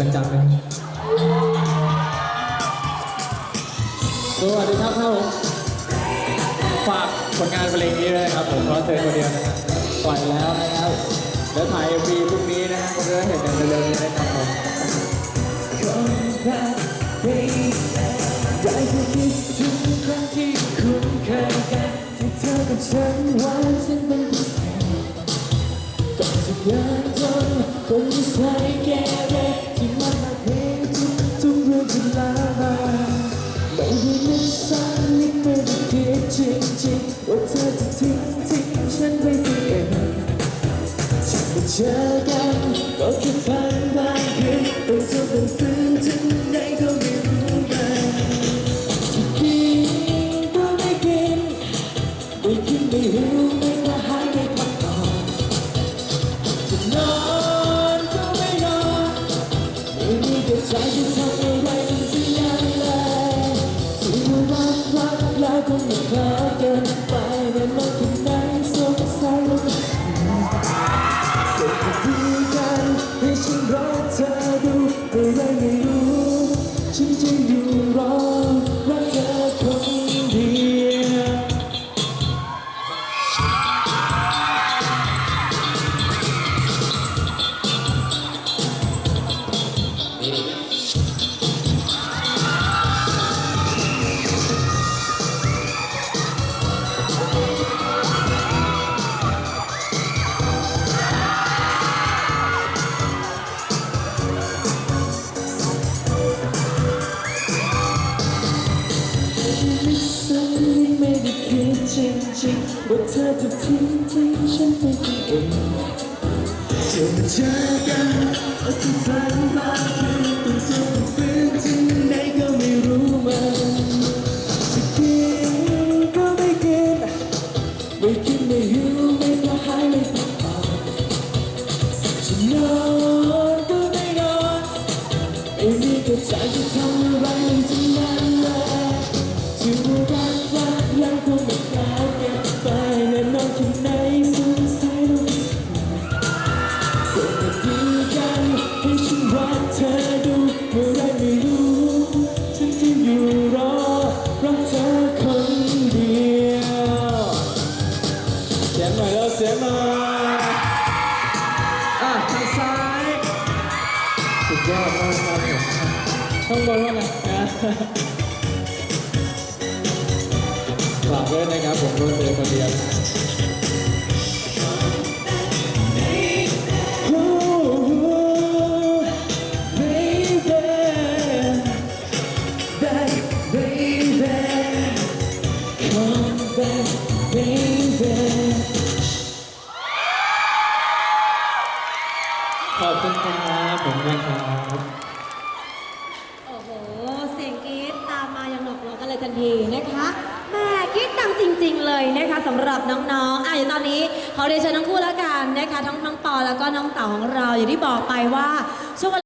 กันจังเลยสวัสดีครับครับผมฝากผลงานเพลงนี้ด้วยครับผมเพราะเธอคนเดียวนะครับปล่อยแล้วนะครับแล้วถ่ายฟีพรุ่งนี้นะฮะก็จะได้เห็นกันเร็วๆนี้นะครับผมได้แค่คิดถึงครั้งที่คุ้นเคยกันที่เธอกับฉันว่าฉันเป็นพิเศษก่อนจะเดินจนคนที่ใส่แก่เรที่ เรื่องที่ลามาไม่ได้นึกสั้นนิดไม่ได้คิดจริงว่าเธอจะทิ้งทิ้งฉันไปที่เองที่มาเจอกันก็แค่ฝันบางคืนแต่เธอเป็นฟื้นถึงไหนก็ไม่รู้มันกินก็ไม่กินไม่กินไม่หิวไม่กระหายไม่พักผ่อนจะนอนก็ไม่นอนไม่มีกระใจจะทำอะ รักรักแล้อเกินไปใน่นอนที่ไหนสงสัยแล้วก็เกิดมาดีกันให้ฉันรักเธอดูไรไม่รู้ คิดจริงๆว่าเธอจะทิ้งทิ้งฉันไปเองจะมาเจอกันอาที่ฝันบางคืนต้องเจอฟื้นที่ไหนก็ไม่รู้มันจะกินก็ไม่กินไม่กินไม่หิวไม่กระหายไม่พักผ่อนจะนอ สียงหน่อยอะทางซ้าย สุดยอดมากครับข้างบนว่าไงนะฝากด้วยนะครับผมเพราะเธอคนเดียวนะ Ooh, baby, ขอบคุณครับผมนะครับโอ้โห เสียงกรี๊ดตามมายังหนอกหัวกันเลยทันทีนะคะแม่กรี๊ดดังจริง ๆ เลยนะคะสำหรับน้องๆอะอย่างตอนนี้ขอเรียนเชิญทั้งคู่แล้วกันนะคะทั้งน้องปอแล้วก็น้องเต๋าของเราอย่างที่บอกไปว่าช่วงเวลา